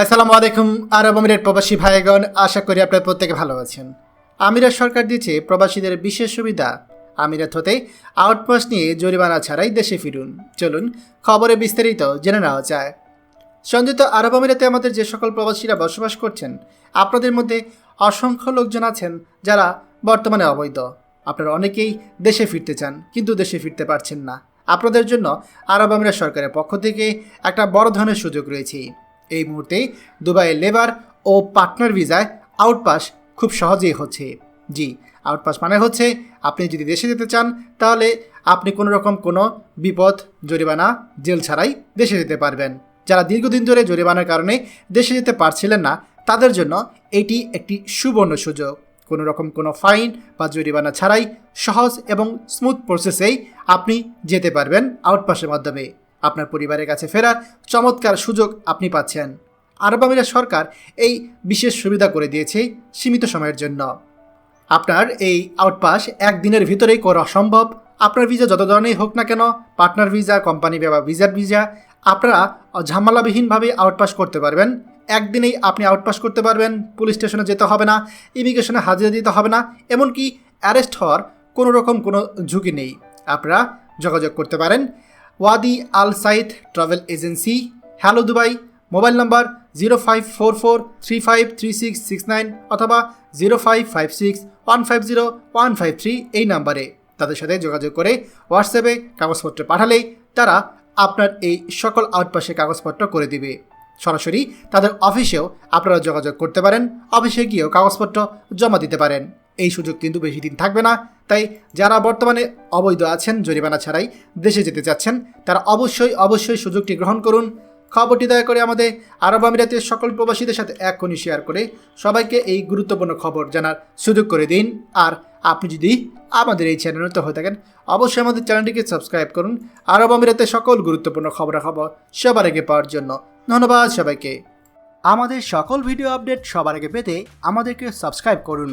আসসালামু আলাইকুম, আরব আমিরের প্রবাসী ভাইগণ, আশা করি আপনারা প্রত্যেকে ভালো আছেন। আমিরাত সরকার দিয়েছে প্রবাসীদের বিশেষ সুবিধা। আমিরাত হতে আউটপোস্ট নিয়ে জরিমানা ছাড়াই দেশে ফিরুন। চলুন খবরে বিস্তারিত জেনে নেওয়া যায়। সংযুক্ত আরব আমিরাতে আমাদের যে সকল প্রবাসীরা বসবাস করছেন, আপনাদের মধ্যে অসংখ্য লোকজন আছেন যারা বর্তমানে অবৈধ। আপনারা অনেকেই দেশে ফিরতে চান, কিন্তু দেশে ফিরতে পারছেন না। আপনাদের জন্য আরব আমিরাত সরকারের পক্ষ থেকে একটা বড় ধরনের সুযোগ রয়েছে। এই মুহূর্তে দুবাইয়ের লেবার ও পার্টনার ভিসায় আউটপাস খুব সহজেই হচ্ছে। জি, আউটপাস মানে হচ্ছে আপনি যদি দেশে যেতে চান, তাহলে আপনি কোনো রকম কোনো বিপদ, জরিমানা, জেল ছাড়াই দেশে যেতে পারবেন। যারা দীর্ঘদিন ধরে জরিমানার কারণে দেশে যেতে পারছিলেন না, তাদের জন্য এটি একটি সুবর্ণ সুযোগ। কোনো রকম কোনো ফাইন বা জরিমানা ছাড়াই সহজ এবং স্মুথ প্রসেসেই আপনি যেতে পারবেন আউটপাসের মাধ্যমে। আপনার পরিবারের কাছে ফেরার চমৎকার সুযোগ আপনি পাচ্ছেন। আরব সরকার এই বিশেষ সুবিধা করে দিয়েছে সীমিত সময়ের জন্য। আপনার এই আউটপাস একদিনের ভিতরেই করা সম্ভব। আপনার ভিসা যত ধরনেরই হোক না কেন, পার্টনার ভিসা, কোম্পানি বা ভিসার ভিসা, আপনারা ঝামেলাবিহীনভাবে আউটপাস করতে পারবেন। একদিনেই আপনি আউটপাস করতে পারবেন, পুলিশ স্টেশনে যেতে হবে না, ইমিগ্রেশনে হাজিরা দিতে হবে না, এমনকি অ্যারেস্ট হওয়ার কোনো রকম কোনো ঝুঁকি নেই। আপনারা যোগাযোগ করতে পারেন। Wadi Al Saeed travel agency hello Dubai mobile number zero five four four three five three six six nine অথবা zero five five six one five zero one five three এই নাম্বারে তাদের সাথে যোগাযোগ করে হোয়াটসঅ্যাপে কাগজপত্র পাঠালেই তারা আপনার এই সকল আউটপাসের কাগজপত্র করে দিবে। সরাসরি তাদের অফিসেও আপনারা যোগাযোগ করতে পারেন, অফিসে গিয়েও কাগজপত্র জমা দিতে পারেন। এই সুযোগ কিন্তু বেশি দিন থাকবে না। তাই যারা বর্তমানে অবৈধ আছেন, জরিমানা ছাড়াই দেশে যেতে চাচ্ছেন, তারা অবশ্যই অবশ্যই সুযোগটি গ্রহণ করুন। খবরটি দয়া করে আমাদের আরব আমিরাতের সকল প্রবাসীদের সাথে এক্ষুনি শেয়ার করে সবাইকে এই গুরুত্বপূর্ণ খবর জানার সুযোগ করে দিন। আর আপনি যদি আমাদের এই চ্যানেল নতুন হয়ে থাকেন, অবশ্যই আমাদের চ্যানেলটিকে সাবস্ক্রাইব করুন। আরব আমিরাতের সকল গুরুত্বপূর্ণ খবরাখবর সবার আগে পাওয়ার জন্য ধন্যবাদ সবাইকে। আমাদের সকল ভিডিও আপডেট সবার আগে পেতে আমাদেরকে সাবস্ক্রাইব করুন।